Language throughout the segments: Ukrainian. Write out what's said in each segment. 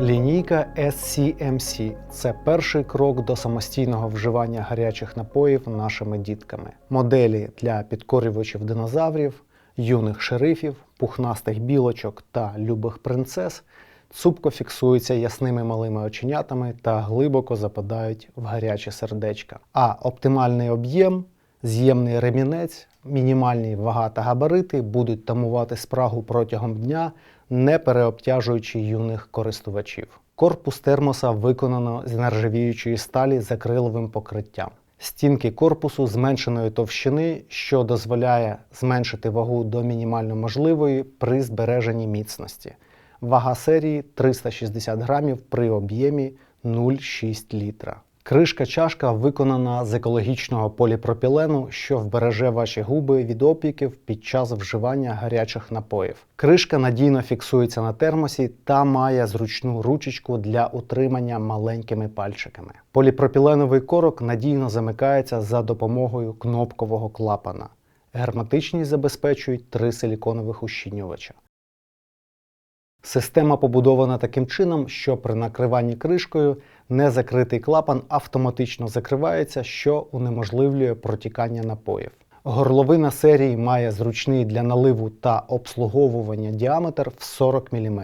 Лінійка SCMC – це перший крок до самостійного вживання гарячих напоїв нашими дітками. Моделі для підкорювачів динозаврів, юних шерифів, пухнастих білочок та любих принцес цупко фіксуються ясними малими оченятами та глибоко западають в гарячі сердечка. А оптимальний об'єм, з'ємний ремінець, мінімальні вага та габарити будуть тамувати спрагу протягом дня, не переобтяжуючи юних користувачів. Корпус термоса виконано з нержавіючої сталі з акриловим покриттям. Стінки корпусу зменшеної товщини, що дозволяє зменшити вагу до мінімально можливої при збереженні міцності. Вага серії 360 грамів при об'ємі 0,6 літра. Кришка чашка виконана з екологічного поліпропілену, що вбереже ваші губи від опіків під час вживання гарячих напоїв. Кришка надійно фіксується на термосі та має зручну ручечку для утримання маленькими пальчиками. Поліпропіленовий корок надійно замикається за допомогою кнопкового клапана. Герметичність забезпечують три силіконових ущільнювача. Система побудована таким чином, що при накриванні кришкою незакритий клапан автоматично закривається, що унеможливлює протікання напоїв. Горловина серії має зручний для наливу та обслуговування діаметр в 40 мм.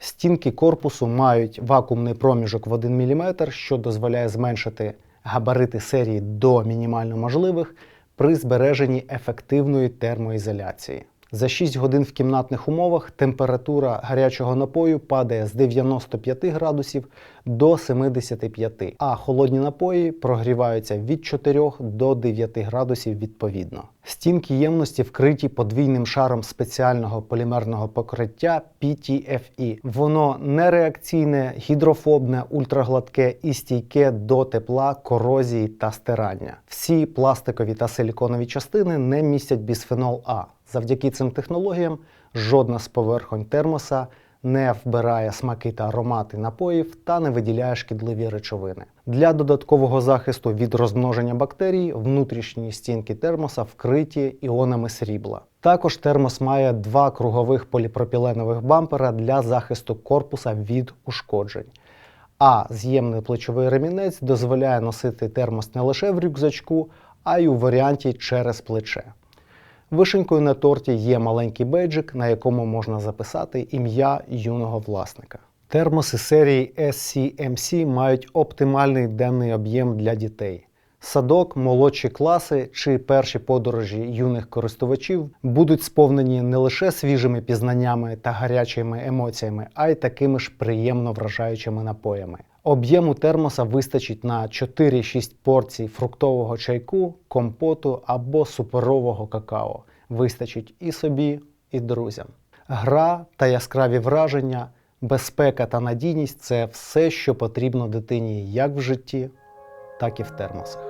Стінки корпусу мають вакуумний проміжок в 1 мм, що дозволяє зменшити габарити серії до мінімально можливих при збереженні ефективної термоізоляції. За 6 годин в кімнатних умовах температура гарячого напою падає з 95 градусів до 75, а холодні напої прогріваються від 4 до 9 градусів відповідно. Стінки ємності вкриті подвійним шаром спеціального полімерного покриття PTFE. Воно нереакційне, гідрофобне, ультрагладке і стійке до тепла, корозії та стирання. Всі пластикові та силіконові частини не містять бісфенол А. Завдяки цим технологіям жодна з поверхонь термоса не вбирає смаки та аромати напоїв та не виділяє шкідливі речовини. Для додаткового захисту від розмноження бактерій внутрішні стінки термоса вкриті іонами срібла. Також термос має два кругових поліпропіленових бампера для захисту корпуса від ушкоджень. А з'ємний плечовий ремінець дозволяє носити термос не лише в рюкзачку, а й у варіанті через плече. Вишенькою на торті є маленький бейджик, на якому можна записати ім'я юного власника. Термоси серії SCMC мають оптимальний денний об'єм для дітей. Садок, молодші класи чи перші подорожі юних користувачів будуть сповнені не лише свіжими пізнаннями та гарячими емоціями, а й такими ж приємно вражаючими напоями. Об'єму термоса вистачить на 4-6 порцій фруктового чайку, компоту або суперового какао. Вистачить і собі, і друзям. Гра та яскраві враження, безпека та надійність це все, що потрібно дитині як в житті, так і в термосах.